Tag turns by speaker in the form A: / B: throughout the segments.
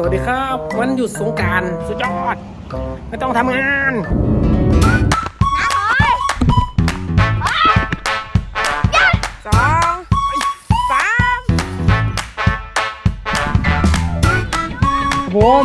A: สวัสดีครับ วันหยุดสงกรารสุดยอด ไม่ต้องทำงานสองสามผม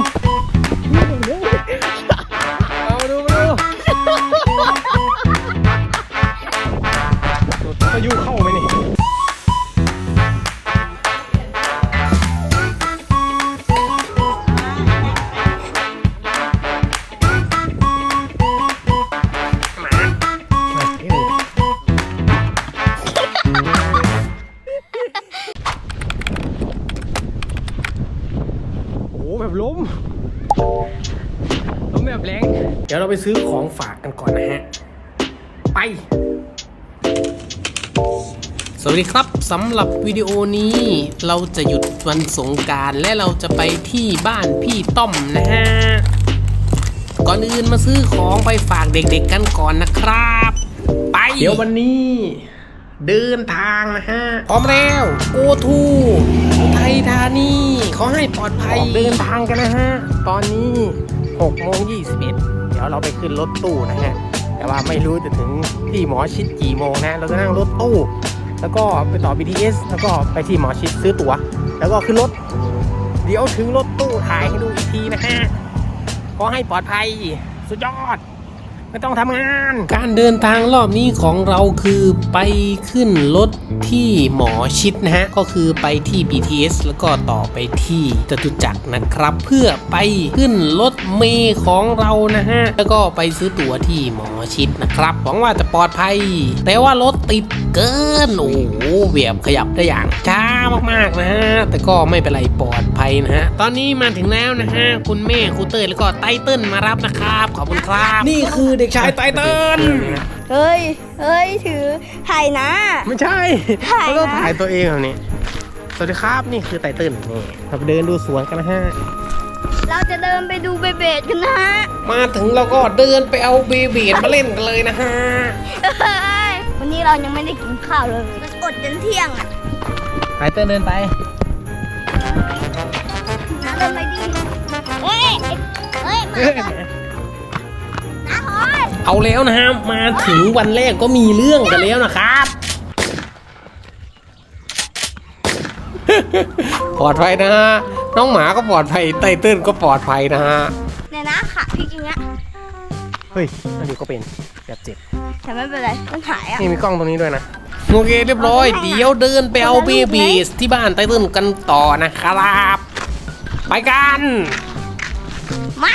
A: ดี๋ยวเราไปซื้อของฝากกันก่อนนะฮะ ไป สวัสดีครับสำหรับวิดีโอนี้เราจะหยุดวันสงกรารและเราจะไปที่บ้านพี่ต้อมนะฮะ ก่อนอื่นมาซื้อของไปฝากเด็กๆกันก่อนนะครับ ไป เดี๋ยววันนี้เดินทางนะฮะ พร้อมแล้วโอทูไทยธานีขอให้ปลอดภัยเดินทางกันนะฮะ ตอนนี้6โมง21เดี๋ ยวเราไปขึ้นรถตู้นะฮะแต่ว่าไม่รู้จะถึงที่หมอชิดกี่โมงนะเราจะนั่งรถตู้แล้วก็ไปต่อ BTS แล้วก็ไปที่หมอชิดซื้อตั๋ว แล้วก็ขึ้นรถ เดี๋ยวถึงรถตู้ถ่ายให้ดูอีกทีนะฮะขอให้ปลอดภัยสุดยอด ไม่ต้องทำงาน การเดินทางรอบนี้ของเราคือไปขึ้นรถที่หมอชิดนะฮะ ก็คือไปที่ BTS แล้วก็ต่อไปที่จตุจักรนะครับ เพื่อไปขึ้นรถเมย์ของเรานะฮะ แล้วก็ไปซื้อตั๋วที่หมอชิดนะครับหวังว่าจะปลอดภัย แต่ว่ารถติดเกินโอ้โหเบียบขยับได้อย่างช้ามากๆนะฮะ แต่ก็ไม่เป็นไรปลอดภัยนะฮะ ตอนนี้มาถึงแล้วนะฮะ คุณแม่ครูเต้ยแล้วก็ไตเติ้ลมารับนะครับขอบคุณครับ นี่คือเด็กชายไตเติ้ล
B: เฮ้ย เฮ้ย ถือ ถ่ายนะ
A: ไม่ใช่
B: ถ่ายนะ
A: เราต้องถ่ายตัวเองแบบนี้ สวัสดีครับนี่คือไตเติ้ลนี่เราไปเดินดูสวนกันนะฮะ
B: เราจะเดินไปดูเบเบดกันนะฮะ
A: มาถึงเราก็เดินไปเอาเบเบีดมาเล่นกันเลยนะฮะ
B: เฮ้ยวันนี้เรายังไม่ได้กินข้าวเลยอดจนเที่ยงอะ
A: ไตเติ้ลเดินไป
B: น้าเดินไปดิเฮ้ย เฮ้ยมา เถอะน้าหอย
A: เอาแล้วนะฮะมาถึงวันแรกก็มีเรื่องกันแล้วนะครับ ปลอดภัยนะฮะน้องหมาก็ปลอดภัยไตเติ้ลก็ปลอดภัยนะฮะ
B: เนี่ยนะค่ะพี่จริงอะ
A: เฮ้ยอันนี้ก็เป็นแบบเจ็บ
B: แต่ไม่เป็นไรมันหายอะ
A: นี่มีกล้องตรงนี้ด้วยนะโอเคเรียบร้อย เดี๋ยวเดินไปเอาเบบีสที่บ้านไตเติ้ลกันต่อนะครับ ไปกัน
B: มา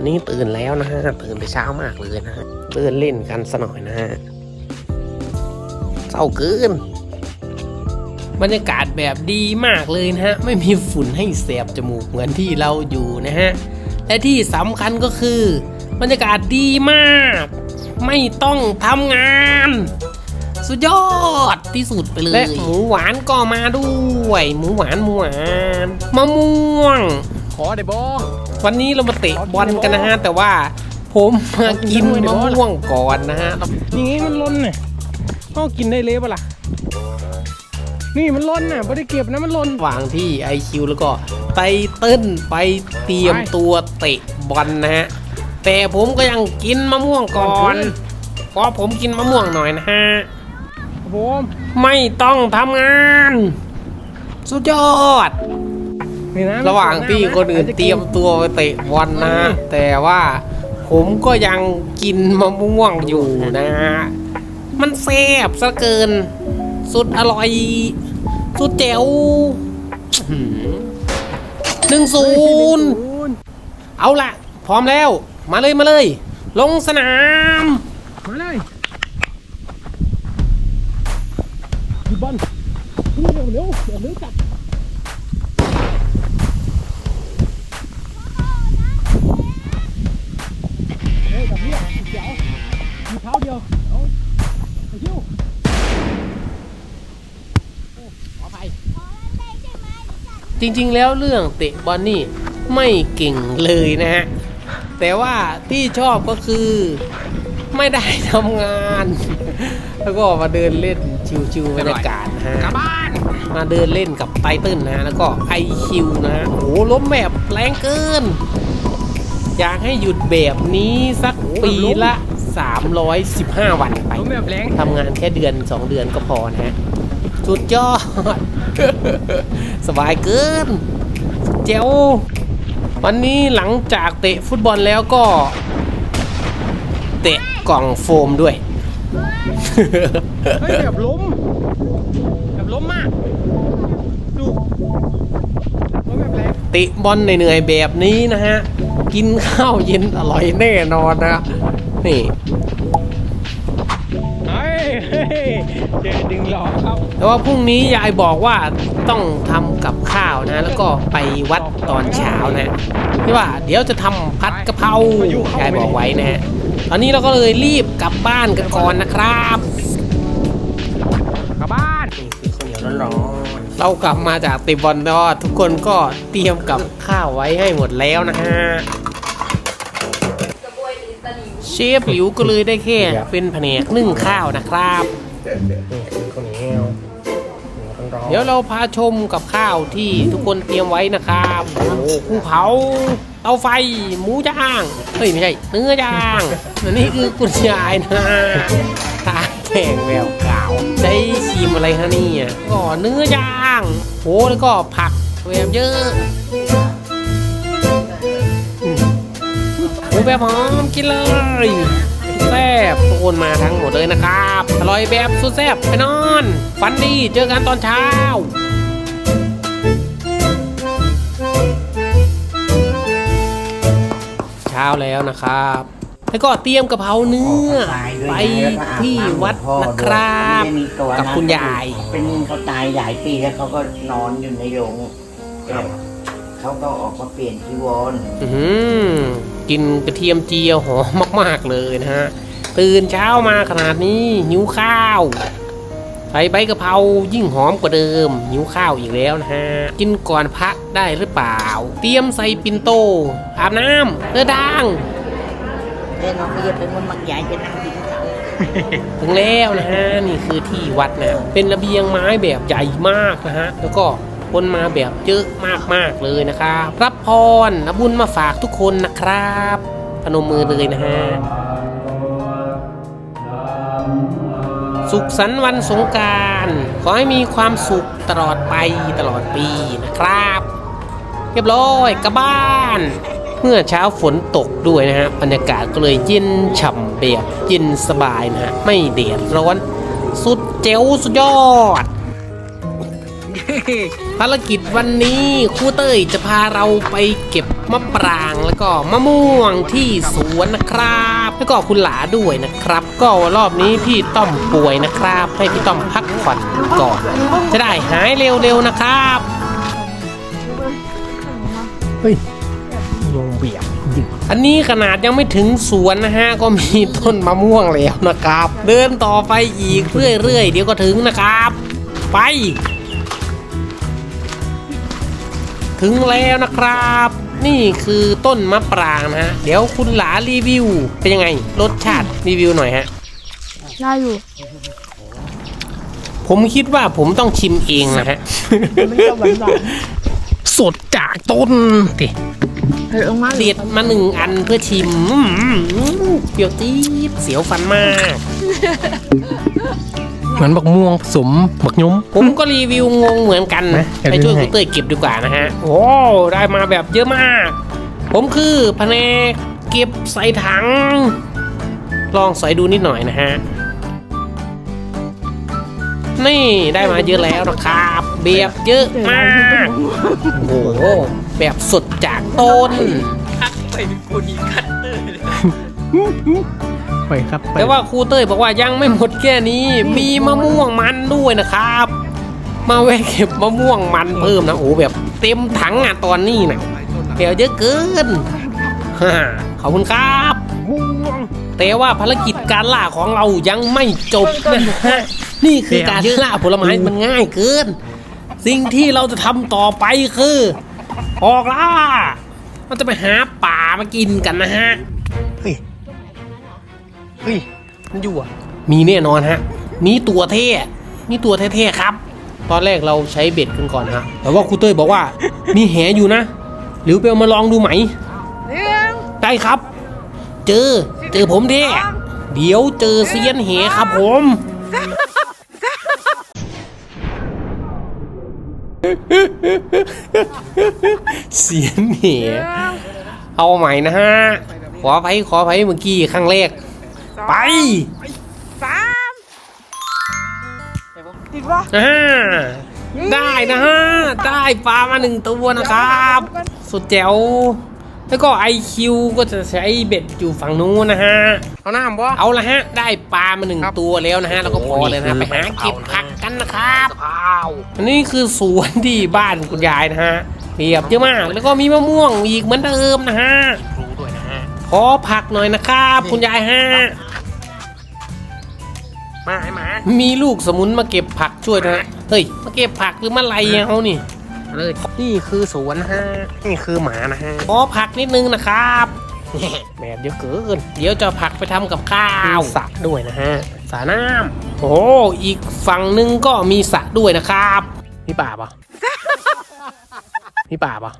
A: วันนี้ตื่นแล้วนะฮะ ตื่นแต่เช้ามากเลยนะฮะเดินเล่นกันสหน่อยนะฮะเศร้าเกินบรรยากาศแบบดีมากเลยนะฮะ ไม่มีฝุ่นให้แสบจมูกเหมือนที่เราอยู่นะฮะ และที่สำคัญก็คือ บรรยากาศดีมาก ไม่ต้องทำงาน สุดยอดที่สุดไปเลยและหมูหวานก็มาด้วย หมูหวานหมูหวานมะม่วง
C: ขอได้บอ
A: วันนี้เรามาเตะบอลกันนะฮะ แต่ว่าผมมากินมะม่วงก่อนนะฮะนี่ไงมันล้นน่ะก็กินได้เลยปะล่ะนี่มันล้นน่ะไม่ได้เก็บนะมันล้นวางที่ไอคิวแล้วก็ไตเติ้ลไปเตรียมตัวเตะบอลนะฮะแต่ผมก็ยังกินมะม่วงก่อนเพราะผมกินมะม่วงหน่อยนะฮะ
C: ผม
A: ไม่ต้องทำงาน สุดยอด
C: นี่นะ
A: ระหว่างที่คนอื่นเตรียมตัวไปเตะบอลนะ แต่ว่าผมก็ยังกินมะม่วงอยู่นะ มันแซ่บซะเกิน สุดอร่อย สุดแจ๋วหนึ่งศูนย์เอาละพร้อมแล้ว มาเลยมาเลย ลงสนาม
C: จ
A: ริงๆ แล้วเรื่องเตะบอลนี่ไม่เก่งเลยนะฮะ แต่ว่าที่ชอบก็คือไม่ได้ทำงาน แล้วก็มาเดินเล่นชิวๆบรรยากาศนะฮะมาเดินเล่นกับไตเติ้ลนะฮะ แล้วก็ไอคิวนะฮะ โอ้โหล้มแบบแรงเกิน อยากให้หยุดแบบนี้สักปีละ 315 วันไป
C: ล้มแบบแรง
A: ทำงานแค่เดือน 2 เดือนก็พอนะฮะ สุดยอด สบายเกิน เจ้าวันนี้หลังจากเตะฟุตบอลแล้วก็ เตะกล่องโฟมด้วย
C: เฮ้ยแบบล้มแบบล้มมาก ดูล้มแบบแรง
A: เตะบอลเหนื่อยๆแบบนี้นะฮะ กินข้าวเย็นอร่อยแน่นอนนะนี่
C: เฮ้ย เฮ้ยเจอดึงหลอกครับ
A: แต่ว่าพรุ่งนี้ยายบอกว่าต้องทำกับข้าวนะ แล้วก็ไปวัดตอนเช้านะที่ว่าเดี๋ยวจะทำผัดกะเพรายายบอกไว้นะฮะตอนนี้เราก็เลยรีบกลับบ้านกันก่อนนะครับ
C: กลับบ้าน
A: นี่คือข้าวเหนียวร้อนๆเรากลับมาจากติบอลแล้วทุกคนก็เตรียมกับข้าวไว้ให้หมดแล้วนะฮะเช ฟหลิวก็เลยได้แค่ เป็นแผนกนึ่งข้าวนะครับข้าวเหนียวเดี๋ยวเราพาชมกับข้าวที่ทุกคนเตรียมไว้นะครับโอ้โหกุ้งเผาเตาไฟ หมูย่าง เฮ้ย ไม่ใช่ เนื้อย่างอันนี้คือคุณยายนะตาแข่งแววกาวได้ชิมอะไรฮะเนี่ยก็เนื้อย่างโอ้แล้วก็ผักแววเยอะ แบบหอมกินเลยแซ่บทุกคนมาทั้งหมดเลยนะครับ อร่อยแบบสุดแซ่บไปนอนฟันดีเจอกันตอนเช้าเช้าแล้วนะครับ แล้วก็เตรียมกะเพราเนื้อไปที่วัดนะครับกับคุณยาย
D: เป็นเขาตายหลายปีแล้วเขาก็นอนอยู่ในโรงแต่ เขาก็ออกมาเปลี่ยนจีวร
A: อื้อหือกินกระเทียมเจียวหอมมาก ๆ เลยนะฮะ ตื่นเช้ามาขนาดนี้หิวข้าวใส่ใบกะเพรายิ่งหอมกว่าเดิม หิวข้าวอีกแล้วนะฮะ กินก่อนพักได้หรือเปล่า เตรียมใส่ปิ่นโต อาบน้ำเดินทาง
D: แต่น้องก็จะเป็นคนมักใหญ่จะนั่งกินข้าว
A: ถึงแล้วนะฮะ นี่คือที่วัดนะ เป็นระเบียงไม้แบบใหญ่มากนะฮะ แล้วก็ คนมาแบบเยอะมากๆเลยนะครับรับพรนบุญมาฝากทุกคนนะครับ พนมมือเลยนะฮะสุขสันต์วันสงการขอให้มีความสุขตลอดไปตลอดปีนะครับ เรียบร้อยกลับบ้าน เมื่อเช้าฝนตกด้วยนะฮะบรรยากาศก็เลยเย็นฉ่ำแบบเย็นสบายนะฮะไม่เดือดร้อน สุดเจ๋วสุดยอด ภารกิจวันนี้ครูเต้ยจะพาเราไปเก็บมะปรางแล้วก็มะม่วงที่สวนนะครับ แล้วก็คุณหลาด้วยนะครับ ก็รอบนี้พี่ต้อมป่วยนะครับ ให้พี่ต้อมพักผ่อนก่อน จะได้หายเร็วๆนะครับ
C: เฮ้ยลงเบียบ
A: อันนี้ขนาดยังไม่ถึงสวนนะฮะ ก็มีต้นมะม่วงแล้วนะครับ เดินต่อไปอีกเรื่อยๆ เดี๋ยวก็ถึงนะครับ ไป ถึงแล้วนะครับ นี่คือต้นมะปรางนะฮะ เดี๋ยวคุณหลารีวิว เป็นยังไง รสชาติรีวิวหน่อยฮะ
B: ได้อยู่
A: ผมคิดว่าผมต้องชิมเองนะฮะ
B: มันจะหวานหวาน
A: สดจากต้นติ
B: เผ็ดมาก
A: เด็ดมาหนึ่งอันเพื่อชิมอืมเปรี้ยวจี๊ดเสียวฟันมาก
C: เหมือนบักม่วงผสมบักยุ้ม
A: ผมก็รีวิวงงเหมือนกัน
C: นะ
A: ไปช่วย
C: ให้
A: คุณเต้ยเก็บดีกว่านะฮะ โอ้ได้มาแบบเยอะมาก ผมคือแผนกเก็บใส่ถัง ลองใส่ดูนิดหน่อยนะฮะ นี่ได้มาเยอะแล้วนะครับแบบเยอะมากโอ้โหแบบสดจากต้น
C: ไปครับไป
A: แต่ว่าครูเต้ยบอกว่ายังไม่หมดแค่นี้ มีมะม่วงมันด้วยนะครับ มาแวะเก็บมะม่วงมันเพิ่มนะโอ้แบบเต็มถังอะตอนนี้นะเดี๋ยวเยอะเกินฮ่าขอบคุณครับ
C: ม่วง
A: แต่ว่าภารกิจการล่าของเรายังไม่จบนะฮะนี่คือการล่าผลไม้มันง่ายเกิน สิ่งที่เราจะทำต่อไปคือ ออกล่าเราจะไปหาป่ามากินกันนะฮะ
C: เฮ้ย เฮ้ย มันอยู่อะ
A: มีแน่นอนฮะมีตัวเท่ นี่ตัวเท่ๆครับ ตอนแรกเราใช้เบ็ดกันก่อนฮะ แต่ว่าครูเต้ยบอกว่ามีแหอยู่นะ หรือไปเอามาลองดูไหม
C: หนึ่ง
A: ได้ครับ เจอ เจอผมดิเดี๋ยวเจอเซียนเหครับผม เสียนเห เอาใหม่นะฮะ ขอไปขอไปเมื่อกี้ครั้งแรก ไป
C: สามติดปะ
A: อ่าได้นะฮะ ได้ปลามาหนึ่งตัวนะครับ สุดแจ๋ว แล้วก็ IQ ก็จะใช้เบ็ดอยู่ฝั่งนู้นนะฮะ
C: เอาหน้าผมบ่
A: เอาละฮะ ได้ปลามาหนึ่ง
C: ครับ
A: ตัวแล้วนะฮะ แล้วก็พอเลยนะฮะ
C: โอ้
A: ไป
C: นี่
A: หา
C: คือ
A: เก็บผักกันนะครับ
C: อ้าว
A: อันนี้คือสวนที่บ้านคุณยายนะฮะเรียบเยอะมาก แล้วก็มีมะม่วงอีกเหมือนเดิมนะฮะ
C: รู้ด้วยนะฮะ
A: ขอผักหน่อยนะครับ คุณยายฮะ
C: มาไอ้หมา
A: มีลูกสมุนมาเก็บผักช่วยนะฮะเฮ้ย มาเก็บผักหรือมาไล่เอานี่
C: เลย
A: นี่คือสวนนะฮะ
C: นี่คือหมานะฮะ
A: ขอผักนิดนึงนะครับ แบบเยอะเกิน เดี๋ยวจะเอาผักไปทำกับข้าวสระด้วยนะฮะสระน้ำโอ้อีกฝั่งหนึงก็มีสระด้วยนะครับพี่ป่าปะพี่ป่าปะ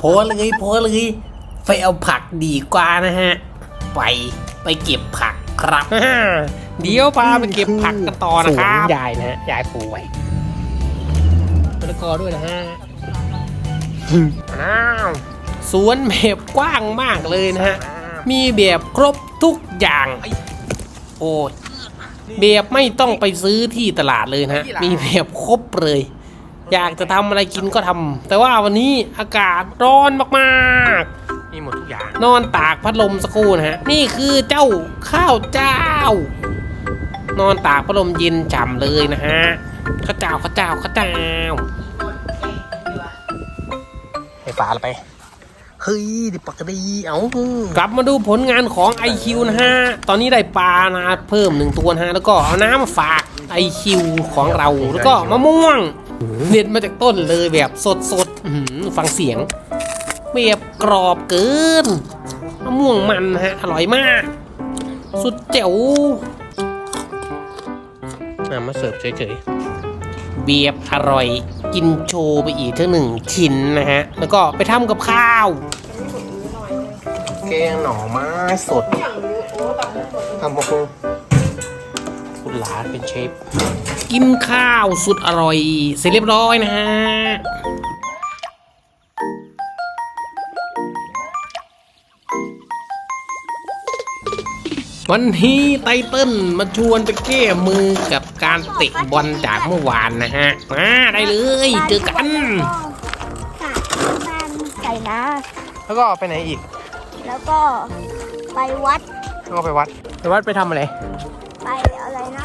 A: พอเลยพอเลยไปเอาผักดีกว่านะฮะ ไปไปเก็บผัก ครับ เดี๋ยวพาไปเก็บผักกันต่อนะครับ
C: ยายนะฮะยายปลูกไว้
A: มะละกอด้วยนะฮะ
C: อ้าว
A: สวนแบบกว้างมากเลยนะฮะ มีแบบครบทุกอย่าง โอ้ยแบบไม่ต้องไปซื้อที่ตลาดเลยนะฮะ มีแบบครบเลย อยากจะทำอะไรกินก็ทำแต่ว่าวันนี้อากาศร้อนมากๆ
C: มีหมดทุกอย่าง
A: นอนตากพัดลมสักครู่นะฮะ นี่คือเจ้าข้าวเจ้า นอนตากพัดลมเย็นฉ่ำเลยนะฮะข้าวเจ้าข้าวเจ้าข้าวเจ้า
C: ไปปลาละไป เฮ้ยดิปกติเอ้าก
A: ลับมาดูผลงานของ IQ นะฮะ ตอนนี้ได้ปลานะเพิ่มหนึ่งตัวนะฮะ แล้วก็เอาน้ำมาฝาก IQ ของเรา แล้วก็มะม่วงเด็ดมาจากต้นเลยแบบสดสดๆอื้อหือฟังเสียง แบบกรอบเกินมะม่วงมันนะฮะ อร่อยมาก สุดเจ๋วอะมาเสิร์ฟเฉยๆ เบียบอร่อย กินโชว์ไปอีกเท่าหนึ่งชิ้นนะฮะ แล้วก็ไปทำกับข้าว
C: แกงหน่อไม้สดทำมาคง
A: คุณหลานเป็นเชฟ กินข้าวสุดอร่อย เสร็จเรียบร้อยนะฮะ วันนี้ไตเติ้ลมาชวนไปแก้มือกับการเตะบอลจากเมื่อวานนะฮะ มาได้เลยเจอกัน
B: ค่ะบ้านไก่นะ
C: แล้วก็ไปไหนอีก
B: แล้วก็ไปวัด
C: แล้วก็ไปวัด ไปวัดไปทำอะไร
B: ไปอะไรนะ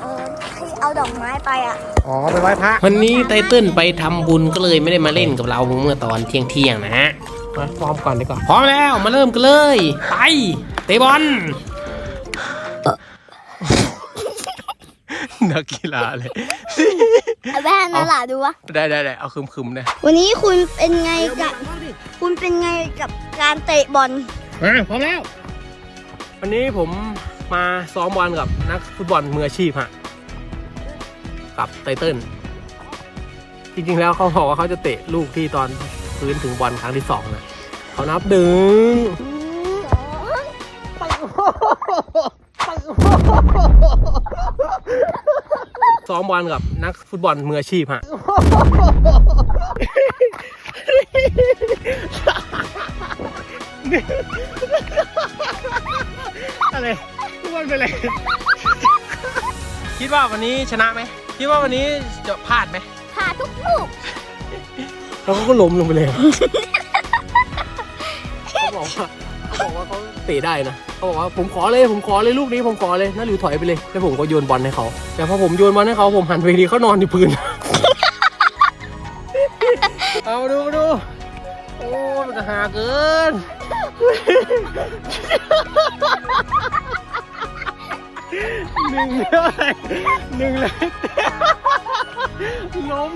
B: เออที่เอาดอกไม้ไปอะ
C: อ๋อไปไหว้พระ
A: วันนี้ไตเติ้ลไปทำบุญก็เลยไม่ได้มาเล่นกับเราเมื่อตอนเที่ยงเที่ยงๆนะฮะ
C: มาฟอร์มก่อนดีกว่า
A: พร้อมแล้วมาเริ่มกันเลย ไป เตะบอล
C: นักกีฬาเลย
B: เอาแว่นนั่นแหละดูวะ
C: ได้ได้ได้เอาคึมคึมๆนะ
B: วันนี้คุณเป็นไงกับ คุณเป็นไงกับการเตะบอล
A: มาพร้อมแล้ว
C: วันนี้ผมมาซ้อมบอลกับนักฟุตบอลมืออาชีพฮะกับไตเติ้ลจริงๆแล้วเขาบอกว่าเขาจะเตะลูกที่ตอนพื้นถึงบอลครั้งที่สองนะเขานับดึง ซ้อมบอลกับนักฟุตบอลมืออาชีพฮะ อะไรฟุตบอลเป็นอะไร คิดว่าวันนี้ชนะไหม คิดว่าวันนี้จะพลาดไหม
B: พาทุกลูก
C: แล้วเขาก็ล้มลงไปเลยเขาบอกว่าเขาบอกว่าเขา เตะได้นะเขาบอกว่าผมขอเลยผมขอเลยลูกนี้ผมขอเลยน่าหลิวถอยไปเลยแล้วผมก็โยนบอลให้เขาแต่พอผมโยนบอลให้เขาผมหันไปดีเขานอนอยู่พื้น เอามาดูมาดูโอ้มันจะหาเกินหนึ่งเลยหนึ่งเลยล้ม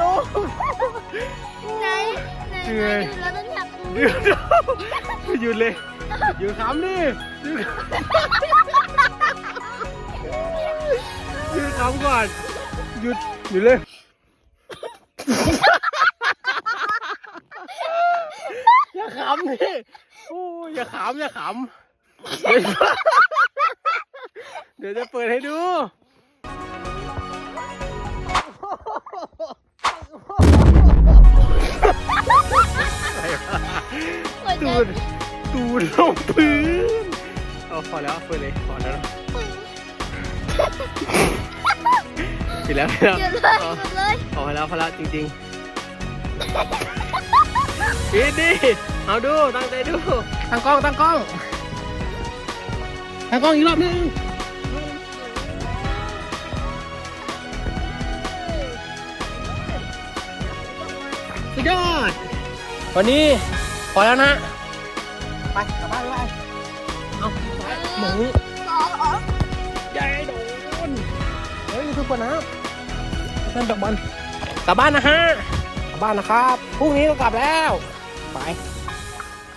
C: ล้ม
B: ไหนไหน
C: เหนื่อย
B: แล้วต้องอยากดู
C: เดี๋ยวเดี๋ยวหยุดเลย หยุดขำดิหยุดขำหยุดขำก่อน หยุดหยุดเลย อย่าขำดิโอ้ยอย่าขำอย่าขำเดี๋ยวเดี๋ยวจะเปิดให้ดูตูดตู ดูลงพื้นเอาพอแล้วเปิดเลยพอแล้วปิดแล้วปิดแล้ว
B: หยุดเลยหยุดเลย
C: พอแล้วพอแล้วจริงๆปิดดิเอาดูตั้งใจดูตั้งกล้องตั้งกล้องตั้งกล้องอีกรอบหนึงสุดยอดวันนี้พอแล้วนะ หมู
B: สองอ๋อ
C: ใหญ่โดนเฮ้ยทุกคนนะนั่นดอกบอลกลับบ้านนะฮะกลับบ้านนะครับพรุ่งนี้ก็กลับแล้วไป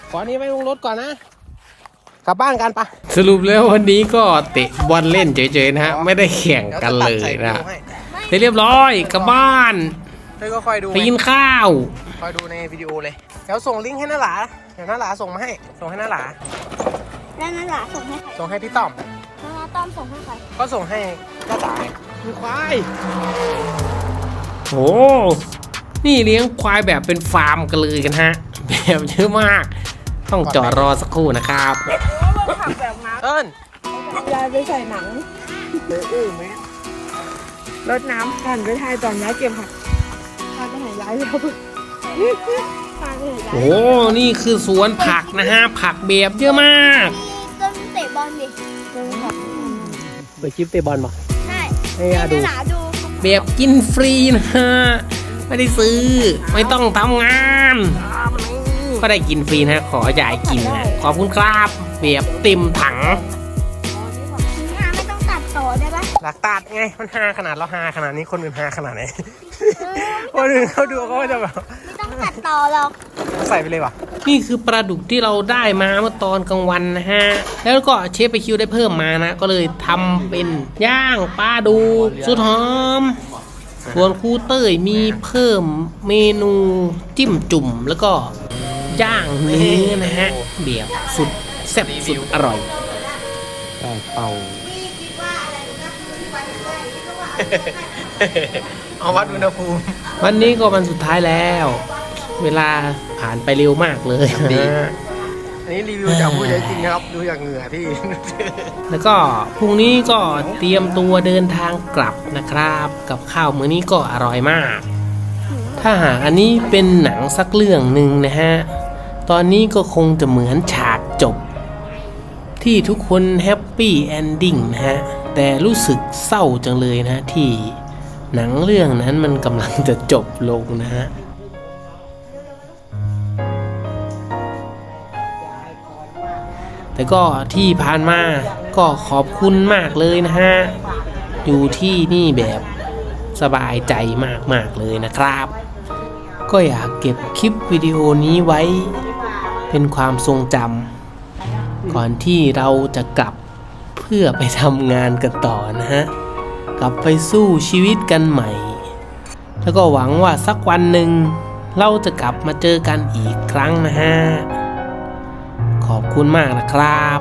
C: ขอนี้ไว้ลงรถก่อนนะกลับบ้านกันปะ
A: สรุปแล้ววันนี้ก็เตะบอลเล่นเฉยๆนะฮะไม่ได้แข่งกันเลยนะเสร็จเรียบร้อยกลับบ้าน
C: เธอก็คอยดู
A: ไปกินข้าว
C: คอยดูในวิดีโอเลย เดี๋ยวส่งลิงก์ให้น้าหลาเดี๋ยวน้าหลาส่งมาให้ ส่งให้น้าหลา
B: แล้วนั่นหละส่งให้ใคร
C: ส่งให้พี่ต้อม
B: แล้วน้าต้อมส่งให้ใคร
C: ก็ส่งให้น้าจ๋ามีควาย
A: โอ้นี่เลี้ยงควายแบบเป็นฟาร์มกันเลยกันฮะ แบบเยอะมาก ต้องจอดรอสักครู่นะครับ
C: เอิ้น
E: ยายไปใส่หนังรดน้ำกันไปทายตอนย้ายเก็บผักพาไปหายายแล้ว พาไปหายาย
A: โอ้ นี่คือสวนผักนะฮะ ผักแบบเยอะมาก
B: มีต้นเตะบอลดิ
E: เดินผัก
C: เปิดคลิปเตะบอลมา
B: ใช่
C: ให้ยาดู
B: หลาดู
A: แบบกินฟรีนะฮะ ไม่ได้ซื้อ ไม่ต้องทำงาน ก็ได้กินฟรีนะฮะขอยายกินนะขอบคุณครับแบบเต็มถัง
B: งานไม่ต้องตัดต่อได้ปะ
C: หลักตัดไง มันฮาขนาดเราฮาขนาดนี้คนอื่นฮาขนาดไหนคนอื่นเขาดูเขาก็จะแบบ
B: ไม่ ต้องตัดต่อหรอก
C: ใส่ไปเลยว่ะ
A: นี่คือปลาดุกที่เราได้มาเมื่อตอนกลางวันนะฮะ แล้วก็เชฟไปคิวได้เพิ่มมานะ ก็เลยทำเป็นย่างปลาดุกสุดหอม ส่วนครูเต้ยมีเพิ่มเมนูจิ้มจุ่มแล้วก็ย่างเนื้อนะฮะเบียบสุดแซ่บสุดอร่อย
C: เป่าเอาวัดอุณหภูมิ
A: วันนี้ก็วันสุดท้ายแล้ว เวลาผ่านไปเร็วมากเลย
C: ดี
A: ฮะ
C: อันนี้รีวิวจากผู้ใช้จริงนะครับ ดูจากเหงื่อที่
A: แล้วก็พรุ่งนี้ก็เตรียมตัวเดินทางกลับนะครับ กับข้าวมื้อนี้ก็อร่อยมาก ถ้าหากอันนี้เป็นหนังสักเรื่องหนึ่งนะฮะ ตอนนี้ก็คงจะเหมือนฉากจบ ที่ทุกคนแฮปปี้แอนดิ้งนะฮะ แต่รู้สึกเศร้าจังเลยนะที่หนังเรื่องนั้นมันกำลังจะจบลงนะฮะ แต่ก็ที่ผ่านมาก็ขอบคุณมากเลยนะฮะ อยู่ที่นี่แบบสบายใจมากๆเลยนะครับ ก็อยากเก็บคลิปวิดีโอนี้ไว้ เป็นความทรงจำก่อนที่เราจะกลับเพื่อไปทำงานกันต่อนะฮะ กลับไปสู้ชีวิตกันใหม่ แล้วก็หวังว่าสักวันหนึ่งเราจะกลับมาเจอกันอีกครั้งนะฮะ อบคุณมากนะครับ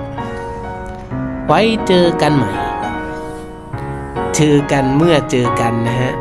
A: ไว้เจอกันใหม่ เจอกันเมื่อเจอกันนะฮะ